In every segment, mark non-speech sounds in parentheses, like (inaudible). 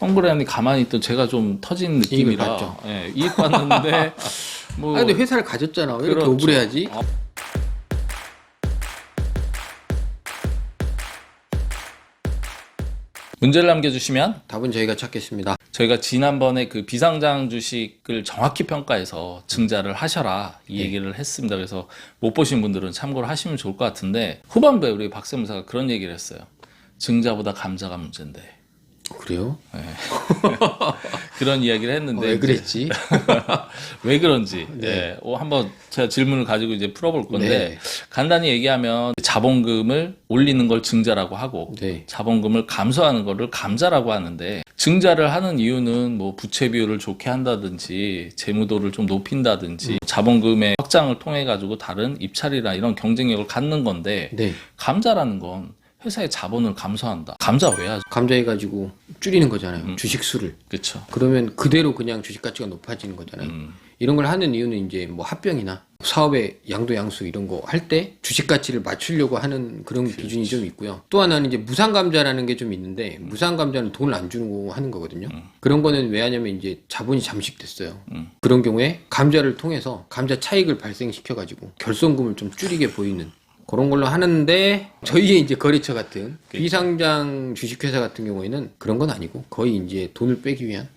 헝그레안이 가만히 있던 제가 좀 터진 느낌이라. 예, 이익 봤는데 (laughs) 뭐 아 근데 회사를 가졌잖아. 왜 이렇게 그렇죠. 억울해하지? 문제를 남겨주시면 답은 저희가 찾겠습니다. 저희가 지난번에 그 비상장 주식을 정확히 평가해서 증자를 하셔라 이 네. 얘기를 했습니다. 그래서 못 보신 분들은 참고를 하시면 좋을 것 같은데 후반부에 우리 박세무사가 그런 얘기를 했어요. 증자보다 감자가 문제인데 그래요? (laughs) 그런 이야기를 했는데 어, 왜 그랬지? (laughs) 왜 그런지 네. 예, 어, 한번 제가 질문을 가지고 이제 풀어볼 건데 네. 간단히 얘기하면 자본금을 올리는 걸 증자라고 하고 네. 자본금을 감소하는 거를 감자라고 하는데 증자를 하는 이유는 뭐 부채 비율을 좋게 한다든지 재무도를 좀 높인다든지 자본금의 확장을 통해 가지고 다른 입찰이나 이런 경쟁력을 갖는 건데 네. 감자라는 건 회사의 자본을 감소한다. 감자 왜 하죠? 감자해 가지고 줄이는 거잖아요. 음. 주식 수를. 그렇죠. 그러면 그대로 그냥 주식 가치가 높아지는 거잖아요. 음. 이런 걸 하는 이유는 이제 뭐 합병이나 사업의 양도 양수 이런 거 할 때 주식 가치를 맞추려고 하는 그런 기준이 좀 있고요. 또 하나는 이제 무상 감자라는 게 좀 있는데 무상 감자는 돈을 안 주고 하는 거거든요. 그런 거는 왜 하냐면 이제 자본이 잠식됐어요. 음. 그런 경우에 감자를 통해서 감자 차익을 발생시켜 가지고 결손금을 좀 줄이게 보이는 그런 걸로 하는데 저희의 이제 거래처 같은 비상장 주식회사 같은 경우에는 그런 건 아니고 거의 이제 돈을 빼기 위한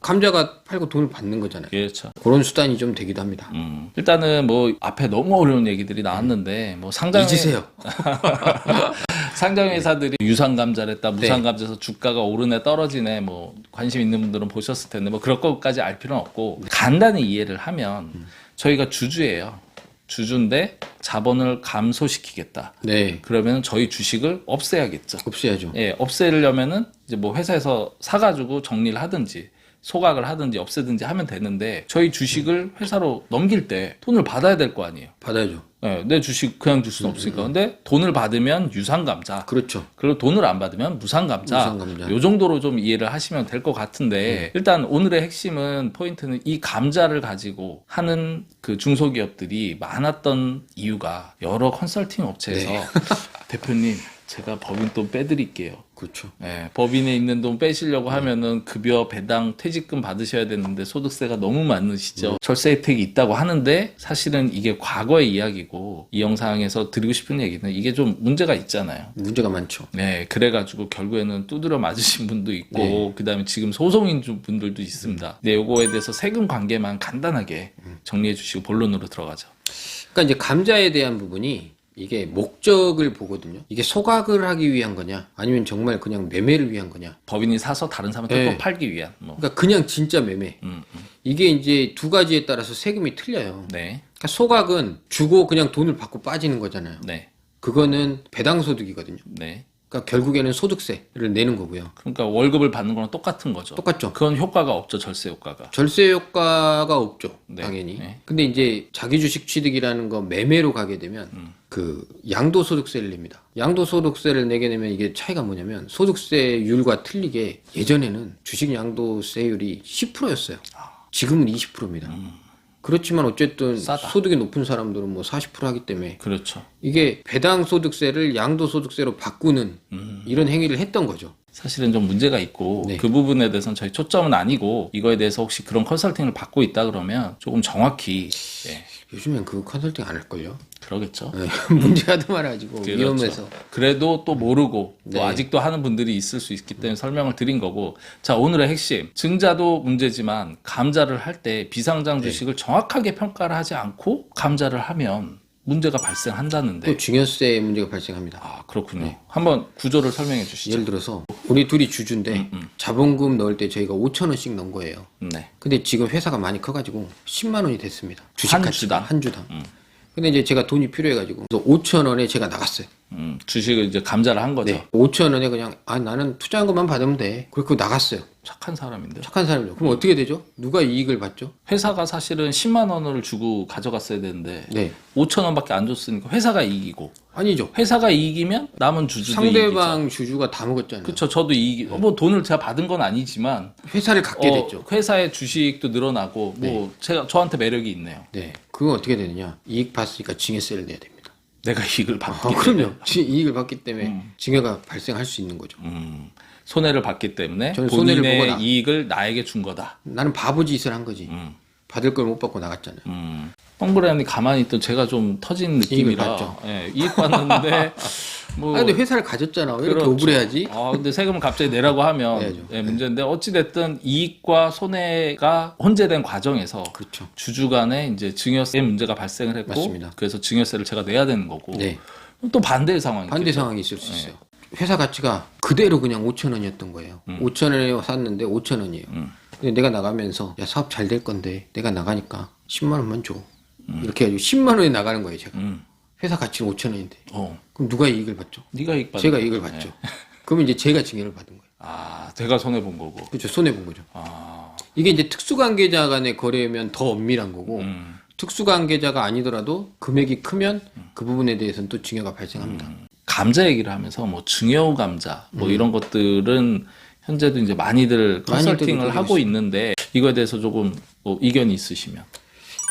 감자가 팔고 돈을 받는 거잖아요. 그렇죠. 그런 수단이 좀 되기도 합니다. 음, 일단은 뭐 앞에 너무 어려운 얘기들이 나왔는데 뭐 상장 잊으세요. (laughs) 상장 회사들이 유상 감자를 했다, 네. 무상 감자에서 주가가 오르네 떨어지네 뭐 관심 있는 분들은 보셨을 텐데 뭐 그럴 것까지 알 필요는 없고 간단히 이해를 하면 저희가 주주예요. 주주인데 자본을 감소시키겠다. 네. 그러면 저희 주식을 없애야겠죠. 없애야죠. 예, 없애려면은 이제 뭐 회사에서 사가지고 정리를 하든지 소각을 하든지 없애든지 하면 되는데 저희 주식을 회사로 넘길 때 돈을 받아야 될 거 아니에요. 받아야죠. 예, 내 주식 그냥 줄 수는 없으니까. 근데 돈을 받으면 유상감자. 그렇죠. 그리고 돈을 안 받으면 무상감자. 무상감자. 요 정도로 좀 이해를 하시면 될 것 같은데 일단 오늘의 핵심은 포인트는 이 감자를 가지고 하는 그 중소기업들이 많았던 이유가 여러 컨설팅 업체에서 (laughs) 대표님 제가 법인 돈 빼드릴게요. 그렇죠. 예, 법인에 있는 돈 빼시려고 하면은 급여 배당 퇴직금 받으셔야 되는데 소득세가 너무 많으시죠. 절세 혜택이 있다고 하는데 사실은 이게 과거의 이야기고 이 영상에서 드리고 싶은 얘기는 이게 좀 문제가 있잖아요. 문제가 많죠. 네, 그래가지고 결국에는 두드려 맞으신 분도 있고, 네. 그 다음에 지금 소송인 주- 분들도 있습니다. 네, 요거에 대해서 세금 관계만 간단하게 정리해 주시고 본론으로 들어가죠. 그러니까 이제 감자에 대한 부분이 이게 목적을 보거든요. 이게 소각을 하기 위한 거냐, 아니면 정말 그냥 매매를 위한 거냐. 법인이 사서 다른 사람한테 네. 또 팔기 위한, 뭐. 그러니까 그냥 진짜 매매. 음, 음. 이게 이제 두 가지에 따라서 세금이 틀려요. 네, 그러니까 소각은 주고 그냥 돈을 받고 빠지는 거잖아요. 네, 그거는 배당 소득이거든요. 네. 그러니까 결국에는 소득세를 내는 거고요. 그러니까 월급을 받는 거랑 똑같은 거죠. 똑같죠. 그건 효과가 없죠, 절세 효과가. 절세 효과가 없죠. 네, 당연히. 네. 근데 이제 자기 주식 취득이라는 거 매매로 가게 되면 음. 그 양도소득세를 냅니다. 양도소득세를 내게 되면 이게 차이가 뭐냐면 소득세율과 틀리게 예전에는 주식 양도세율이 10%였어요. 지금은 20%입니다. 그렇지만 어쨌든 음. 싸다. 소득이 높은 사람들은 뭐 40% 하기 때문에 그렇죠. 이게 배당 소득세를 양도 소득세로 바꾸는 음. 이런 행위를 했던 거죠. 사실은 좀 문제가 있고 네. 그 부분에 대해서는 저희 초점은 아니고 이거에 대해서 혹시 그런 컨설팅을 받고 있다 그러면 조금 정확히 예, 요즘엔 그 컨설팅 안 할걸요? 그러겠죠. 네. (laughs) 문제가 더 많아지고 그렇죠. 위험해서. 그래도 또 모르고 또 네. 아직도 하는 분들이 있을 수 있기 때문에 설명을 드린 거고 자 오늘의 핵심 증자도 문제지만 감자를 할때 네. 비상장 주식을 정확하게 평가를 하지 않고 감자를 하면 문제가 발생한다는데 또 증여세 문제가 발생합니다. 아 그렇군요 한번 구조를 설명해 주시죠 예를 들어서 우리 둘이 주주인데 음, 자본금 넣을 때 저희가 5천 원씩 넣은 거예요. 네 근데 지금 회사가 많이 커가지고 10만 원이 됐습니다. 주식 한 가치가 주당? 한 주당. 음. 근데 이제 제가 돈이 필요해가지고 그래서 5천 원에 제가 나갔어요. 음, 주식을 이제 감자를 한 거죠 네. 5천 원에 그냥 아 나는 투자한 것만 받으면 돼. 그리고 나갔어요. 착한 사람인데 착한 사람이죠. 그럼 어떻게 되죠? 누가 이익을 받죠? 회사가 사실은 10만 원을 주고 가져갔어야 되는데 네. 5천 원밖에 안 줬으니까 회사가 이기고 아니죠. 회사가 이기면 남은 주주도 이기죠. 상대방 주주가 다 먹었잖아요. 그렇죠. 저도 이기 뭐 돈을 제가 받은 건 아니지만 회사를 갖게 어, 됐죠. 회사의 주식도 늘어나고 뭐 제가 저한테 매력이 있네요. 네. 그건 어떻게 되느냐? 이익 봤으니까 징여세를 내야 됩니다. 내가 이익을 받기 아, 때문에. 그럼요. 지- 이익을 받기 때문에 징여가 발생할 수 있는 거죠. 음, 손해를 봤기 때문에 저는 손해를 본인의 보고 나- 이익을 나에게 준 거다. 나는 바보 짓을 한 거지. 음. 받을 걸 못 받고 나갔잖아요. 음. 홍보라니 가만히 있던 제가 좀 터진 느낌이라 봤죠. 예, 이익 봤는데 (laughs) 뭐 아 근데 회사를 가졌잖아. 왜 이렇게 그렇죠. 억울해야지? 아, 근데 세금을 갑자기 내라고 하면 내야죠. 예, 문제인데 어찌 됐든 이익과 손해가 혼재된 과정에서 그렇죠. 주주 간에 이제 증여세 문제가 발생을 했고 맞습니다. 그래서 증여세를 제가 내야 되는 거고 네. 또 반대의 상황이 반대 상황이 있을 수 있어요. 회사 가치가 그대로 그냥 5천 원이었던 거예요. 5천 원에 샀는데 5천 원이에요. 음. 근데 내가 나가면서 야 사업 잘 될 건데 내가 나가니까 10만 원만 줘. 이렇게 해가지고 10만 원에 나가는 거예요. 제가 음. 회사 가치는 5천 원인데 어. 그럼 누가 이익을 받죠? 네가 이익 받 제가 이익을 받죠. (laughs) 그러면 이제 제가 증여를 받은 거예요. 아, 내가 손해 본 거고. 그렇죠. 손해 본 거죠. 아. 이게 이제 특수관계자 간의 거래면 더 엄밀한 거고 음. 특수관계자가 아니더라도 금액이 크면 그 부분에 대해서는 또 증여가 발생합니다. 감자 얘기를 하면서 뭐 증여우 감자 뭐 이런 것들은 현재도 이제 많이들 컨설팅을 많이들 하고 있는데 이거에 대해서 조금 뭐 이견이 있으시면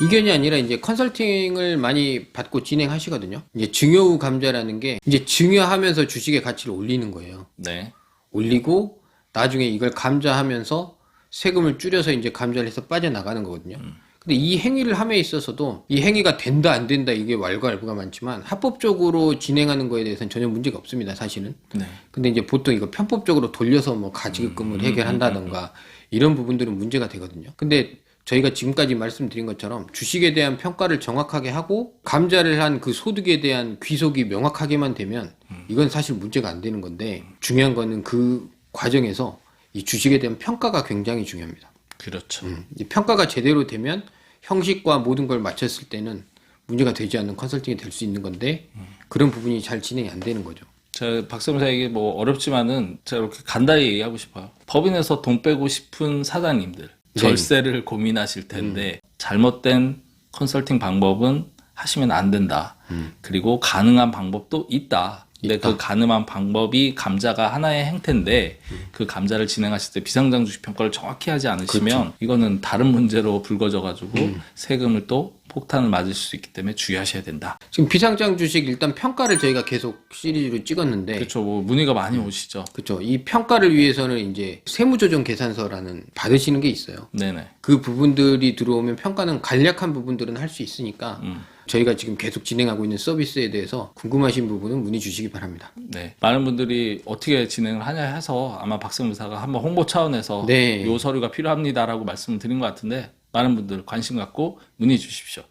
이견이 아니라 이제 컨설팅을 많이 받고 진행하시거든요. 이제 증여 후 감자라는 게 이제 증여하면서 주식의 가치를 올리는 거예요. 네. 올리고 나중에 이걸 감자하면서 세금을 줄여서 이제 감자를 해서 빠져나가는 거거든요. 근데 이 행위를 함에 있어서도 이 행위가 된다 안 된다 이게 왈가왈부가 많지만 합법적으로 진행하는 거에 대해서는 전혀 문제가 없습니다, 사실은. 네. 근데 이제 보통 이거 편법적으로 돌려서 뭐 가지급금을 해결한다던가 이런 부분들은 문제가 되거든요. 근데 저희가 지금까지 말씀드린 것처럼 주식에 대한 평가를 정확하게 하고 감자를 한 그 소득에 대한 귀속이 명확하게만 되면 이건 사실 문제가 안 되는 건데 중요한 거는 그 과정에서 이 주식에 대한 평가가 굉장히 중요합니다. 그렇죠. 음, 이 평가가 제대로 되면 형식과 모든 걸 맞췄을 때는 문제가 되지 않는 컨설팅이 될 수 있는 건데 그런 부분이 잘 진행이 안 되는 거죠. 저 박사님사에게 뭐 어렵지만은 제가 이렇게 간단히 얘기하고 싶어요. 법인에서 돈 빼고 싶은 사장님들 네. 절세를 고민하실 텐데 잘못된 컨설팅 방법은 하시면 안 된다. 그리고 가능한 방법도 있다. 근데 그 가능한 방법이 감자가 하나의 행태인데 그 감자를 진행하실 때 비상장 주식 평가를 정확히 하지 않으시면 이거는 다른 문제로 불거져 가지고 세금을 또 폭탄을 맞을 수 있기 때문에 주의하셔야 된다. 지금 비상장 주식 일단 평가를 저희가 계속 시리즈로 찍었는데 그렇죠. 뭐 문의가 많이 오시죠. 그렇죠. 이 평가를 위해서는 이제 세무조정 계산서라는 받으시는 게 있어요. 네네. 그 부분들이 들어오면 평가는 간략한 부분들은 할 수 있으니까 음. 저희가 지금 계속 진행하고 있는 서비스에 대해서 궁금하신 부분은 문의 주시기 바랍니다. 네. 많은 분들이 어떻게 진행을 하냐 해서 아마 박성무사가 한번 홍보 차원에서 네. 요 서류가 필요합니다라고 말씀을 드린 것 같은데 많은 분들 관심 갖고 문의 주십시오.